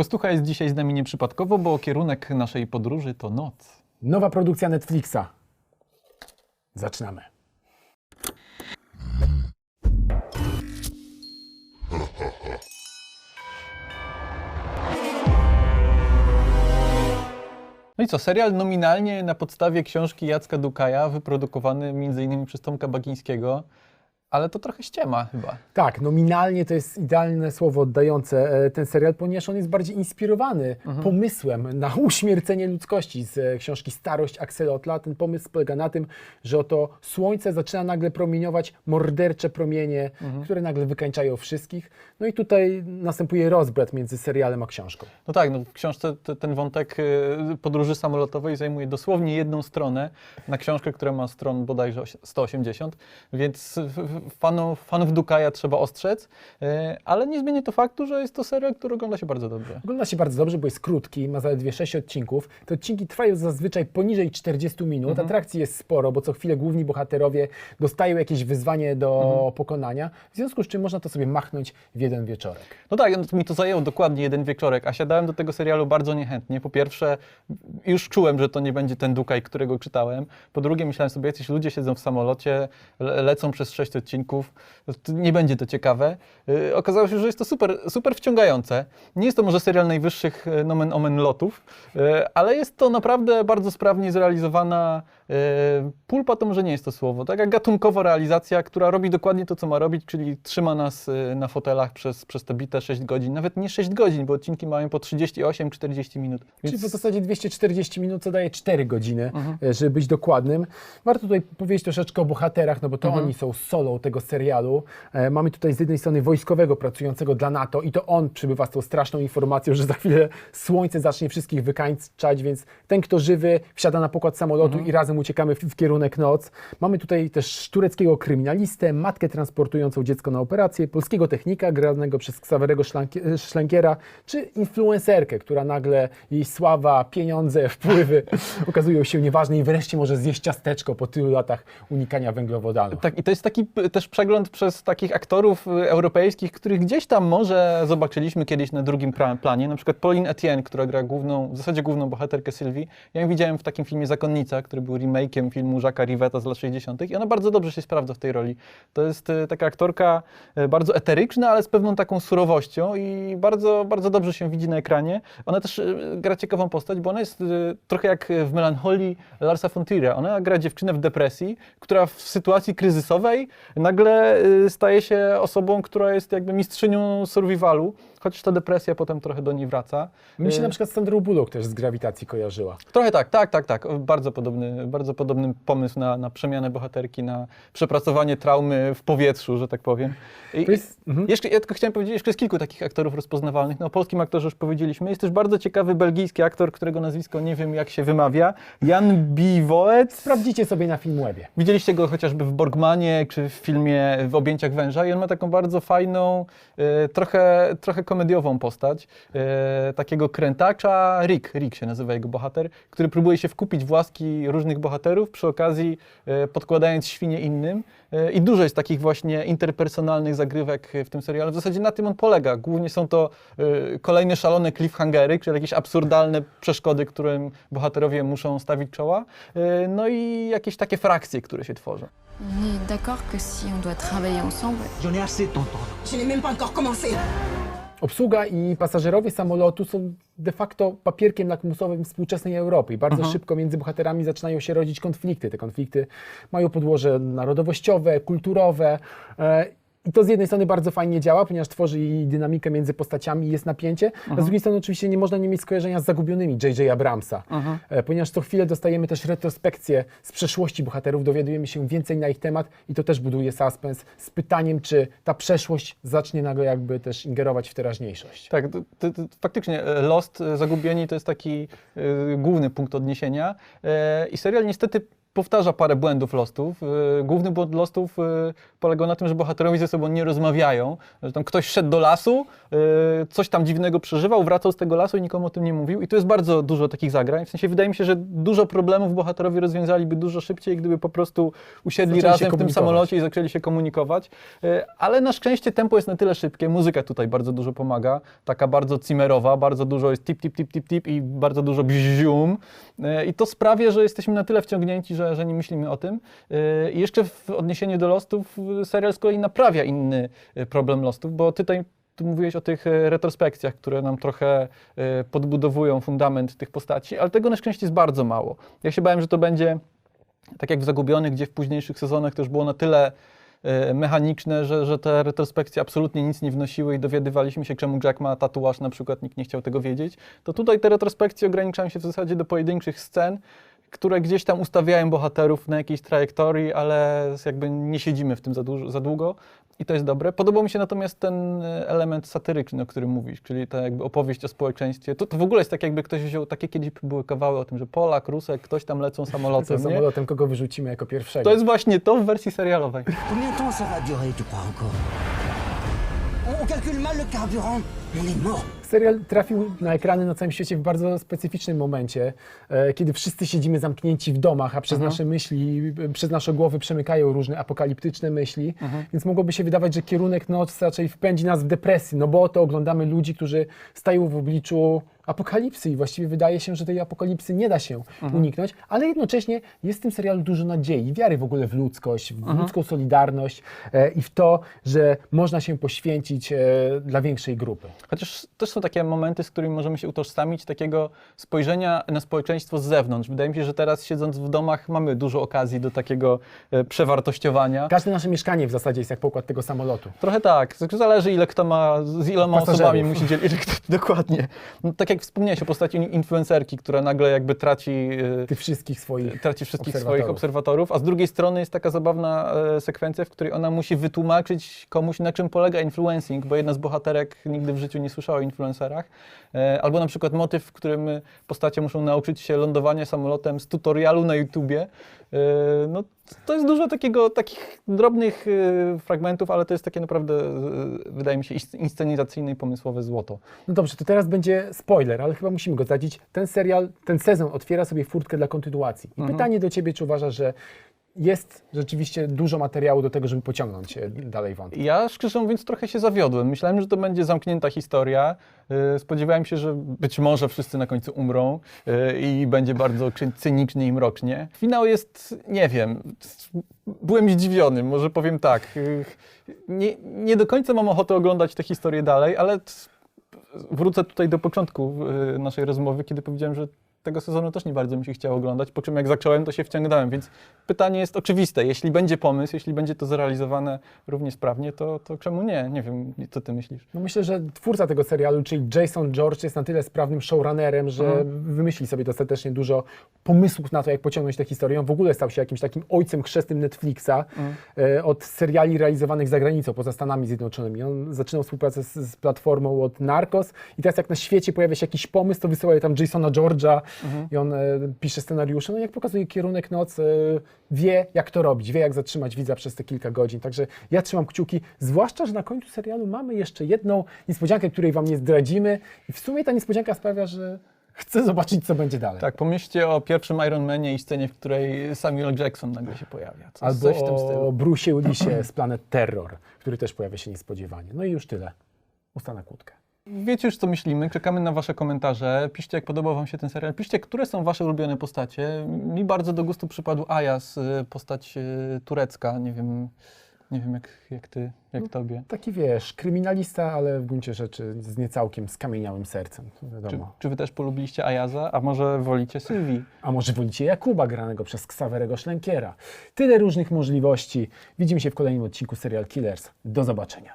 Kostucha jest dzisiaj z nami nieprzypadkowo, bo kierunek naszej podróży to noc. Nowa produkcja Netflixa. Zaczynamy. No i co, serial nominalnie na podstawie książki Jacka Dukaja, wyprodukowany m.in. przez Tomka Bagińskiego, ale to trochę ściema chyba. Tak, nominalnie to jest idealne słowo oddające e, ten serial, ponieważ on jest bardziej inspirowany pomysłem na uśmiercenie ludzkości z e, książki Starość Axelotla. Ten pomysł polega na tym, że oto słońce zaczyna nagle promieniować mordercze promienie, które nagle wykańczają wszystkich. No i tutaj następuje rozbrat między serialem a książką. No tak, no w książce te, ten wątek y, podróży samolotowej zajmuje dosłownie jedną stronę na książkę, która ma stron bodajże oś- 180, więc fanów, fanów Dukaja trzeba ostrzec, y, ale nie zmieni to faktu, że jest to serial, który ogląda się bardzo dobrze. Ogląda się bardzo dobrze, bo jest krótki, ma zaledwie 6 odcinków. Te odcinki trwają zazwyczaj poniżej 40 minut. Atrakcji jest sporo, bo co chwilę główni bohaterowie dostają jakieś wyzwanie do pokonania, w związku z czym można to sobie machnąć w jeden wieczorek. No tak, mi to zajęło dokładnie jeden wieczorek, a siadałem do tego serialu bardzo niechętnie. Po pierwsze, już czułem, że to nie będzie ten Dukaj, którego czytałem. Po drugie, myślałem sobie, jacyś ludzie siedzą w samolocie, le lecą przez sześć odcinków, to nie będzie to ciekawe. Yy, okazało się, że jest to super, super wciągające. Nie jest to może serial najwyższych e, nomen omen lotów, yy, ale jest to naprawdę bardzo sprawnie zrealizowana pulpa to może nie jest to słowo, taka gatunkowa realizacja, która robi dokładnie to, co ma robić, czyli trzyma nas y, na fotelach przez, przez te bite 6 godzin, nawet nie 6 godzin, bo odcinki mają po 38-40 minut. Czyli Więc w zasadzie 240 minut, co daje 4 godziny, Mhm. żeby być dokładnym. Warto tutaj powiedzieć troszeczkę o bohaterach, no bo to Mhm. oni są solą tego serialu. E, mamy tutaj z jednej strony wojskowego pracującego dla NATO i to on przybywa z tą straszną informacją, że za chwilę słońce zacznie wszystkich wykańczać, więc ten, kto żywy, wsiada na pokład samolotu Mhm. i razem uciekamy w, w kierunek noc. Mamy tutaj też tureckiego kryminalistę, matkę transportującą dziecko na operację, polskiego technika granego przez Ksawerego Szlanki- Szlenkiera, czy influencerkę, która nagle jej sława, pieniądze, wpływy okazują się nieważne i wreszcie może zjeść ciasteczko po tylu latach unikania węglowodanów. Tak, i to jest taki też przegląd przez takich aktorów y, europejskich, których gdzieś tam może zobaczyliśmy kiedyś na drugim planie. Na przykład Pauline Etienne, która gra główną, w zasadzie główną bohaterkę Sylwii. Ja ją widziałem w takim filmie Zakonnica, który był remake'iem filmu Jacques'a Rivetta z lat 60. i ona bardzo dobrze się sprawdza w tej roli. To jest y, taka aktorka y, bardzo eteryczna, ale z pewną taką surowością i bardzo, bardzo dobrze się widzi na ekranie. Ona też gra ciekawą postać, bo ona jest trochę jak w melancholii Larsa von. Ona gra dziewczynę w depresji, która w sytuacji kryzysowej nagle y, staje się osobą, która jest jakby mistrzynią survivalu, chociaż ta depresja potem trochę do niej wraca. Mi się Y, na przykład z Sandrą Bullock też z grawitacji kojarzyła. Trochę tak, tak, tak, tak. Bardzo podobny, bardzo podobny pomysł na, na przemianę bohaterki, na przepracowanie traumy w powietrzu, że tak powiem. I, jest- mhm. jeszcze, ja tylko chciałem powiedzieć, jeszcze jest kilku takich aktorów rozpoznawalnych. No, o polskim aktorze już powiedzieliśmy. Jest też bardzo ciekawy belgijski aktor, którego nazwisko nie wiem jak się wymawia. Jan Bivoet. Sprawdzicie sobie na Filmwebie. Widzieliście go chociażby w Borgmanie, czy w filmie W objęciach węża i on ma taką bardzo fajną, e, trochę, trochę komediową postać. E, takiego krętacza, Rick, Rick się nazywa jego bohater, który próbuje się wkupić w łaski różnych bohaterów, przy okazji e, podkładając świnie innym. I dużo jest takich właśnie interpersonalnych zagrywek w tym serialu. W zasadzie na tym on polega. Głównie są to e, kolejne szalone cliffhangery, czyli jakieś absurdalne przeszkody, którym bohaterowie muszą stawić czoła. E, No i jakieś takie frakcje, które się tworzą. On est d'accord que si on doit travailler ensemble, J'en ai assez de t'entendre. Je n'ai même pas encore commencé. Obsługa i pasażerowie samolotu są de facto papierkiem lakmusowym współczesnej Europy i bardzo szybko między bohaterami zaczynają się rodzić konflikty. Te konflikty mają podłoże narodowościowe, kulturowe. I to z jednej strony bardzo fajnie działa, ponieważ tworzy i dynamikę między postaciami i jest napięcie, a z drugiej strony oczywiście nie można nie mieć skojarzenia z zagubionymi J.J. Abramsa, e, ponieważ co chwilę dostajemy też retrospekcje z przeszłości bohaterów, dowiadujemy się więcej na ich temat i to też buduje suspens z pytaniem, czy ta przeszłość zacznie nagle jakby też ingerować w teraźniejszość. Tak, to, to, to, faktycznie e, Lost, e, Zagubieni to jest taki e, główny punkt odniesienia e, i serial niestety powtarza parę błędów Lostów. Y, Główny błąd Lostów y, polegał na tym, że bohaterowie ze sobą nie rozmawiają, że tam ktoś szedł do lasu, y, coś tam dziwnego przeżywał, wracał z tego lasu i nikomu o tym nie mówił. I tu jest bardzo dużo takich zagrań. W sensie wydaje mi się, że dużo problemów bohaterowie rozwiązaliby dużo szybciej, gdyby po prostu usiedli Zaczęli razem w tym samolocie i zaczęli się komunikować. Ale na szczęście tempo jest na tyle szybkie, muzyka tutaj bardzo dużo pomaga, taka bardzo cimerowa, bardzo dużo jest tip, tip, tip, tip, tip i bardzo dużo bzium. I to sprawia, że jesteśmy na tyle wciągnięci, że, że nie myślimy o tym. Y, I jeszcze w odniesieniu do Lostów y, serial z kolei naprawia inny y, problem Lostów, bo tutaj tu mówiłeś o tych retrospekcjach, które nam trochę podbudowują fundament tych postaci, ale tego na szczęście jest bardzo mało. Ja się bałem, że to będzie tak jak w Zagubionych, gdzie w późniejszych sezonach to już było na tyle mechaniczne, że, że te retrospekcje absolutnie nic nie wnosiły i dowiadywaliśmy się, czemu Jack ma tatuaż, na przykład nikt nie chciał tego wiedzieć, to tutaj te retrospekcje ograniczają się w zasadzie do pojedynczych scen, które gdzieś tam ustawiają bohaterów na jakiejś trajektorii, ale jakby nie siedzimy w tym za, dużo, za długo i to jest dobre. Podobał mi się natomiast ten e, element satyryczny, o którym mówisz, czyli ta jakby opowieść o społeczeństwie. To, to w ogóle jest tak jakby ktoś wziął, takie kiedyś były kawały o tym, że Polak, Rusek, ktoś tam lecą samolotem, Z nie? samolotem, kogo wyrzucimy jako pierwszego. To jest właśnie to w wersji serialowej. On calcule mal le carburant. On est mort. Serial trafił na ekrany na całym świecie w bardzo specyficznym momencie, e, kiedy wszyscy siedzimy zamknięci w domach, a przez Mhm. nasze myśli, e, przez nasze głowy przemykają różne apokaliptyczne myśli, Mhm. więc mogłoby się wydawać, że kierunek noc raczej wpędzi nas w depresję, no bo oto oglądamy ludzi, którzy stają w obliczu apokalipsy i właściwie wydaje się, że tej apokalipsy nie da się Mhm. uniknąć, ale jednocześnie jest w tym serialu dużo nadziei, wiary w ogóle w ludzkość, w Mhm. ludzką solidarność e, i w to, że można się poświęcić e, dla większej grupy. Chociaż też są takie momenty, z którymi możemy się utożsamić, takiego spojrzenia na społeczeństwo z zewnątrz. Wydaje mi się, że teraz siedząc w domach mamy dużo okazji do takiego e, przewartościowania. Każde nasze mieszkanie w zasadzie jest jak pokład tego samolotu. Trochę tak, zależy ile kto ma, z iloma osobami musi dzielić, dokładnie. No, tak jak wspomniałeś o postaci influencerki, która nagle jakby traci, e, Tych wszystkich swoich. traci wszystkich obserwatorów. swoich obserwatorów, a z drugiej strony jest taka zabawna e, sekwencja, w której ona musi wytłumaczyć komuś, na czym polega influencing, bo jedna z bohaterek nigdy w życiu nie słyszała o influencerach. E, albo na przykład motyw, w którym postacie muszą nauczyć się lądowania samolotem z tutorialu na YouTubie. E, no, to jest dużo takiego, takich drobnych e, fragmentów, ale to jest takie naprawdę, e, wydaje mi się, ins- inscenizacyjne i pomysłowe złoto. No dobrze, to teraz będzie spoiler, ale chyba musimy go zdradzić. Ten serial, ten sezon otwiera sobie furtkę dla kontynuacji. I pytanie do ciebie, czy uważasz, że jest rzeczywiście dużo materiału do tego, żeby pociągnąć dalej wątek? Ja szczerze mówiąc trochę się zawiodłem. Myślałem, że to będzie zamknięta historia. Yy, Spodziewałem się, że być może wszyscy na końcu umrą yy, i będzie bardzo cy- cynicznie i mrocznie. Finał jest, nie wiem, byłem zdziwiony, może powiem tak. Yy, Nie, nie do końca mam ochotę oglądać tę historię dalej, ale wrócę tutaj do początku naszej rozmowy, kiedy powiedziałem, że tego sezonu też nie bardzo mi się chciało oglądać, po czym jak zacząłem, to się wciągnąłem, więc pytanie jest oczywiste. Jeśli będzie pomysł, jeśli będzie to zrealizowane równie sprawnie, to, to czemu nie? Nie wiem, co ty myślisz. No myślę, że twórca tego serialu, czyli Jason George, jest na tyle sprawnym showrunnerem, że Mhm. wymyśli sobie dostatecznie dużo pomysłów na to, jak pociągnąć tę historię. On w ogóle stał się jakimś takim ojcem chrzestnym Netflixa Mhm. e, od seriali realizowanych za granicą, poza Stanami Zjednoczonymi. On zaczynał współpracę z, z platformą od Narcos i teraz jak na świecie pojawia się jakiś pomysł, to wysyłają tam Jasona George'a Mhm. i on e, pisze scenariusze. No jak pokazuje kierunek noc, e, wie jak to robić, wie jak zatrzymać widza przez te kilka godzin. Także ja trzymam kciuki, zwłaszcza, że na końcu serialu mamy jeszcze jedną niespodziankę, której wam nie zdradzimy i w sumie ta niespodzianka sprawia, że chcę zobaczyć, co będzie dalej. Tak, pomyślcie o pierwszym Iron Manie i scenie, w której Samuel Jackson nagle się pojawia. Coś, Albo coś w tym o stylu. Bruce'ie Willisie z Planet Terror, który też pojawia się niespodziewanie. No i już tyle. Ustanę kłódkę. Wiecie już, co myślimy. Czekamy na wasze komentarze. Piszcie, jak podobał wam się ten serial. Piszcie, które są wasze ulubione postacie. Mi bardzo do gustu przypadł Ajas, y, postać y, turecka. Nie wiem, nie wiem jak, jak ty, jak tobie. Taki wiesz, kryminalista, ale w gruncie rzeczy z niecałkiem skamieniałym sercem, Czy, wiadomo. czy wy też polubiliście Ajaza, a może wolicie Sylwii? A może wolicie Jakuba, granego przez Ksawerego Szlenkiera. Tyle różnych możliwości. Widzimy się w kolejnym odcinku Serial Killers. Do zobaczenia.